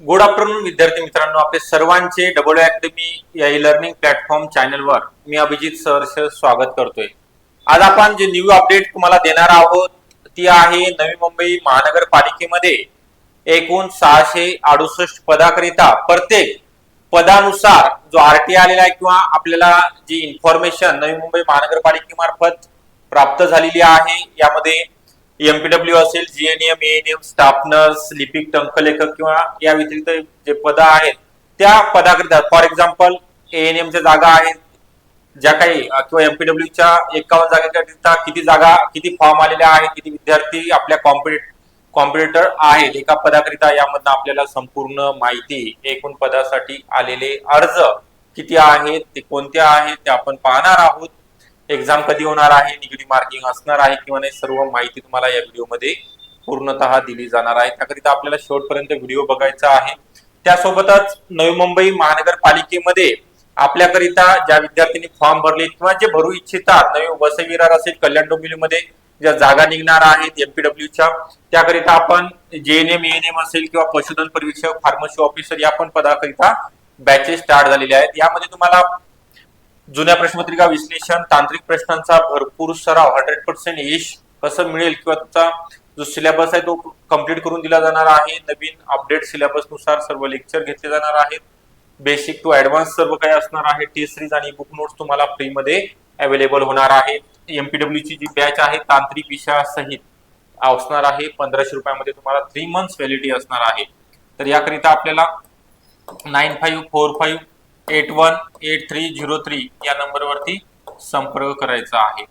Good afternoon विद्यार्थी मित्रांनो. आपले सर्वांचे डबल अकॅडमी या ई लर्निंग प्लॅटफॉर्म चॅनलवर मी अभिजित सहर्ष स्वागत करतोय. आज आपण जे न्यू अपडेट तुम्हाला देणार आहोत ती आहे नवी मुंबई महानगरपालिकेमध्ये एकूण सहाशे अडुसष्ट पदाकरिता प्रत्येक पदानुसार जो आरटी आलेला आहे किंवा आपल्याला जी इन्फॉर्मेशन नवी मुंबई महानगरपालिकेमार्फत प्राप्त झालेली आहे यामध्ये एमपीडब्ल्यू असेल जीएनएम एएनएम स्टाफ नर्स लिपिक टंकलेखक किंवा या व्यतिरिक्त जे पद आहेत त्या पदाकरिता फॉर एक्झाम्पल एएनएमच्या जागा आहेत ज्या काही किंवा एमपीडब्ल्यूच्या एकावन्न जागेकरिता किती जागा किती फॉर्म आलेल्या आहेत किती विद्यार्थी आपल्या कॉम्पिट कॉम्पिटिटर आहेत एका पदाकरिता यामधनं आपल्याला संपूर्ण माहिती एकूण पदासाठी आलेले अर्ज किती आहेत ते कोणते आहेत ते आपण पाहणार आहोत. एक्झाम कधी होणार आहे? निगडी मार्किंग असणार आहे किंवा नाही? सर्व माहिती तुम्हाला या व्हिडिओमध्ये पूर्णतः दिली जाणार आहे. त्याकरिता आपल्याला शेवटपर्यंत व्हिडिओ बघायचा आहे. त्यासोबतच नवी मुंबई महानगरपालिकेमध्ये आपल्याकरिता ज्या विद्यार्थ्यांनी फॉर्म भरले किंवा जे भरू इच्छितात नवी वसई विरार असेल कल्याण डोंबिवलीमध्ये ज्या जागा निघणार आहेत एमपीडब्ल्यूच्या त्याकरिता आपण जेएनएम एएनएम असेल किंवा पशुधन परीक्षक फार्मसी ऑफिसर या पण पदाकरिता बॅचेस स्टार्ट झालेले आहेत. यामध्ये तुम्हाला जुन्या प्रश्नपत्रिका विश्लेषण तांत्रिक प्रश्नांचा भरपूर सराव हंड्रेड पर्सेंट यश कसं मिळेल किंवा तुमचा जो सिलेबस आहे तो कंप्लीट करून दिला जाणार आहे. नवीन अपडेट सिलेबसनुसार सर्व लेक्चर घेतले जाणार आहेत. बेसिक टू ऍडव्हान्स सर्व काही असणार आहे. टेस्ट सिरीज आणि बुक नोट्स तुम्हाला फ्रीमध्ये अवेलेबल होणार आहे. एमपीडब्ल्यू ची जी बॅच आहे तांत्रिक विषयासहित असणार आहे. पंधराशे रुपयामध्ये तुम्हाला थ्री मंथ्स व्हॅलिडिटी असणार आहे. तर याकरिता आपल्याला nine five four five eight one eight three zero three या नंबरवरती संपर्क करायचा आहे.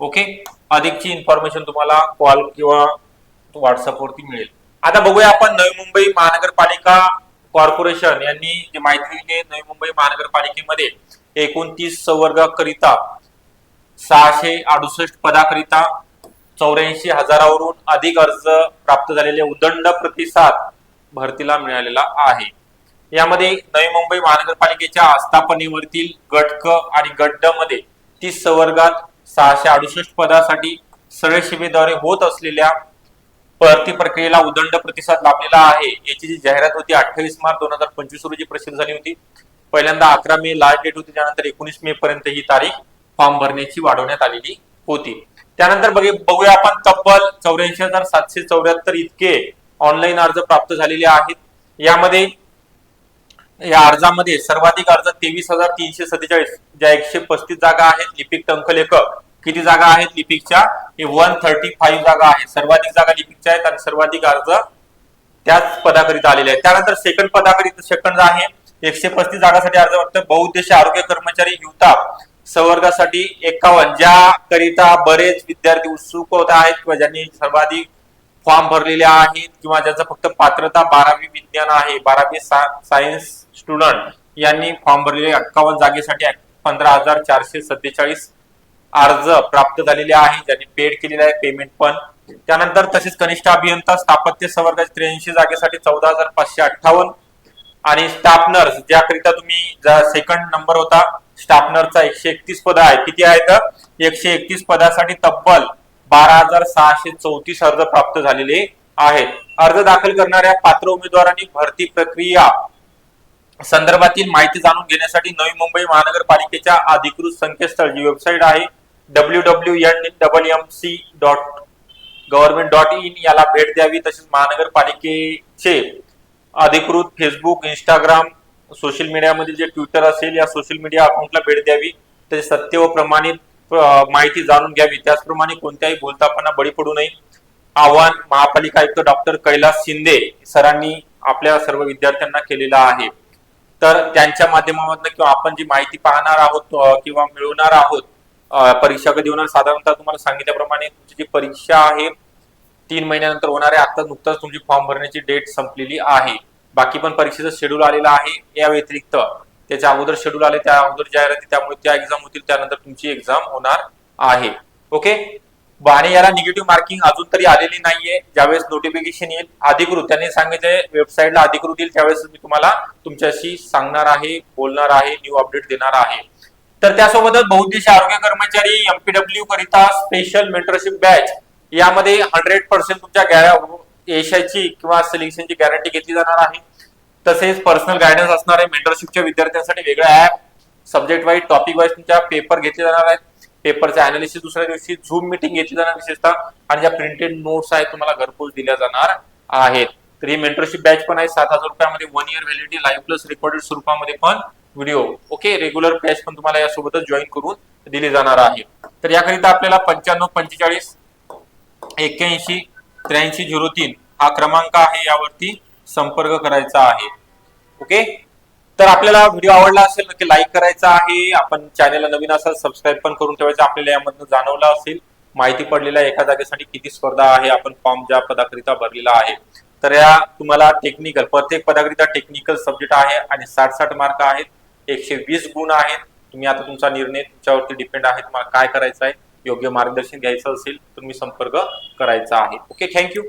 ओके अधिकची इन्फॉर्मेशन तुम्हाला कॉल किंवा व्हॉट्सअपवरती मिळेल. आता बघूया आपण नवी मुंबई महानगरपालिका कॉर्पोरेशन यांनी जी माहिती दिली नवी मुंबई महानगरपालिकेमध्ये एकोणतीस संवर्गाकरिता सहाशे अडुसष्ट पदाकरिता चौऱ्याऐंशी हजारावरून अधिक अर्ज प्राप्त झालेले उदंड प्रतिसाद भरतीला मिळालेला आहे. यामध्ये नवी मुंबई महानगरपालिकेच्या आस्थापनेवरतील गटक आणि गड्डमध्ये तीस संवर्गात सहाशे अडुसष्ट पदासाठी सरळ शिबेद्वारे होत असलेल्या भरती प्रक्रियेला उदंड प्रतिसाद लाभलेला आहे. याची जी जाहिरात होती अठ्ठावीस मार्च दोन हजार पंचवीस रोजी प्रसिद्ध झाली होती. पहिल्यांदा अकरा मे लास्ट डेट होती त्यानंतर एकोणीस मे पर्यंत ही तारीख फॉर्म भरण्याची वाढवण्यात आलेली होती. त्यानंतर बघे बघूया आपण तब्बल चौऱ्याऐंशी हजार सातशे चौऱ्याहत्तर इतके ऑनलाईन अर्ज प्राप्त झालेले आहेत. यामध्ये या अर्जामध्ये सर्वाधिक अर्ज तेवीस हजार तीनशे सत्तेचाळीस ज्या एकशे पस्तीस जागा आहेत लिपिक टंकलेखक किती जागा आहेत लिपिकच्या? हे वन थर्टी फाईव्ह जागा आहेत सर्वाधिक जागा लिपिकच्या आहेत आणि सर्वाधिक अर्ज त्याच पदाकरिता आलेले आहेत. त्यानंतर सेकंड पदाकरिता सेकंड आहे एकशे पस्तीस जागासाठी अर्ज वाटतं बहुउद्देशीय आरोग्य कर्मचारी युवता संवर्गासाठी एकावन्न ज्याकरिता बरेच विद्यार्थी उत्सुक होत आहेत किंवा ज्यांनी सर्वाधिक फॉर्म भरलेले आहेत किंवा ज्याचं फक्त पात्रता बारावी विज्ञान आहे बारावी सायन्स स्टुडंट यांनी फॉर्म भरलेले अठ्ठावन्न जागेसाठी पंधरा हजार चारशे सत्तेचाळीस अर्ज प्राप्त झालेले आहे ज्यांनी पेड केलेले आहे पेमेंट पण. त्यानंतर तसेच कनिष्ठ अभियंता स्थापत्य संवर्गाच्या त्र्याऐंशी जागेसाठी चौदा हजार पाचशे अठ्ठावन्न आणि स्टाफ नर्स ज्याकरिता तुम्ही सेकंड नंबर होता स्टाफ नर्सचा एकशे एकतीस पद आहे किती आहेत? एकशे एकतीस पदासाठी तब्बल बारा हजार सहाशे चौतीस अर्ज प्राप्त झालेले आहेत. अर्ज दाखल करणाऱ्या पात्र उमेदवारांनी भरती प्रक्रिया संदर्भातील माहिती जाणून घेण्यासाठी नवी मुंबई महानगरपालिकेच्या अधिकृत संकेतस्थळ जी वेबसाईट आहे W W N double M C dot government dot in याला भेट द्यावी. तसेच महानगरपालिकेचे अधिकृत फेसबुक इंस्टाग्राम सोशल मीडियामधील जे ट्विटर असेल या सोशल मीडिया अकाउंटला भेट द्यावी. तसेच सत्य व प्रमाणित माहिती जाणून घ्यावी. त्याचप्रमाणे कोणत्याही बोलतापणा बळी पडू नये. आव्हान महापालिका आयुक्त डॉक्टर कैलास शिंदे सरांनी आपल्या सर्व विद्यार्थ्यांना केलेलं आहे. तर त्यांच्या माध्यमामधून किंवा आपण जी माहिती पाहणार आहोत किंवा मिळवणार आहोत परीक्षा कधी होणार साधारणतः तुम्हाला सांगितल्याप्रमाणे तुमची जी परीक्षा आहे तीन महिन्यानंतर होणार आहे. आता नुकताच तुमची फॉर्म भरण्याची डेट संपलेली आहे. बाकी पण परीक्षेचं शेड्यूल आलेलं आहे या व्यतिरिक्त. त्याच्या अगोदर शेड्यूल आले त्या अगोदर जाहिराती त्यामुळे त्या एक्झाम होतील त्यानंतर तुमची एक्झाम होणार आहे. ओके आणि याला निगेटिव्ह मार्किंग अजून तरी आलेली नाहीये. ज्यावेळेस नोटिफिकेशन येईल अधिकृत त्यांनी सांगितले वेबसाईटला अधिकृत येईल त्यावेळेस मी तुम्हाला तुमच्याशी सांगणार आहे बोलणार आहे न्यू अपडेट देणार आहे. तर त्यासोबतच बहुउद्देशीय आरोग्य कर्मचारी एमपीडब्ल्यू करिता स्पेशल मेंटरशिप बॅच यामध्ये हंड्रेड पर्सेंट तुमच्या गॅ- यशाची किंवा सिलेक्शनची गॅरंटी घेतली जाणार आहे. तसेच पर्सनल गायडन्स असणारे मेंटरशिपच्या विद्यार्थ्यांसाठी वेगळं app subject wise topic wise तुमच्या पेपर घेतले जाणार आहेत. पेपरचे अनालिसिस दुसऱ्या दिवशी झूम मिटिंग घेतली जाणार विशेषतः. आणि ज्या प्रिंटेड नोट्स आहेत तुम्हाला घरपोच दिल्या जाणार आहेत. तर ही मेंटरशिप बॅच पण आहे. सात हजार रुपयामध्ये one year validity live plus recorded स्वरूपामध्ये पण व्हिडिओ ओके रेग्युलर बॅच पण तुम्हाला यासोबतच जॉईन करून दिली जाणार आहे. तर याकरिता आपल्याला पंच्याण्णव पंचेचाळीस एक्क्याऐंशी त्र्याऐंशी झिरो तीन हा क्रमांक आहे यावरती. संपर्क करायचा आहे. ओके तर आपल्याला व्हिडिओ आवडला असेल नक्की लाईक करायचा आहे. आपण चॅनलला नवीन असाल सबस्क्राईब पण करून ठेवायचं. आपल्याला यामधनं जाणवलं असेल माहिती पडलेल्या एका जागेसाठी किती स्पर्धा आहे आपण फॉर्म ज्या पदाकरिता भरलेला आहे. तर या तुम्हाला टेक्निकल प्रत्येक पदाकरिता टेक्निकल सब्जेक्ट आहे आणि साठ साठ मार्क आहेत. एकशे वीस गुण आहेत. तुम्ही आता तुमचा निर्णय तुमच्यावरती डिपेंड आहे तुम्हाला काय करायचं आहे योग्य मार्गदर्शन घ्यायचं असेल तर तुम्ही संपर्क करायचा आहे. Okay thank you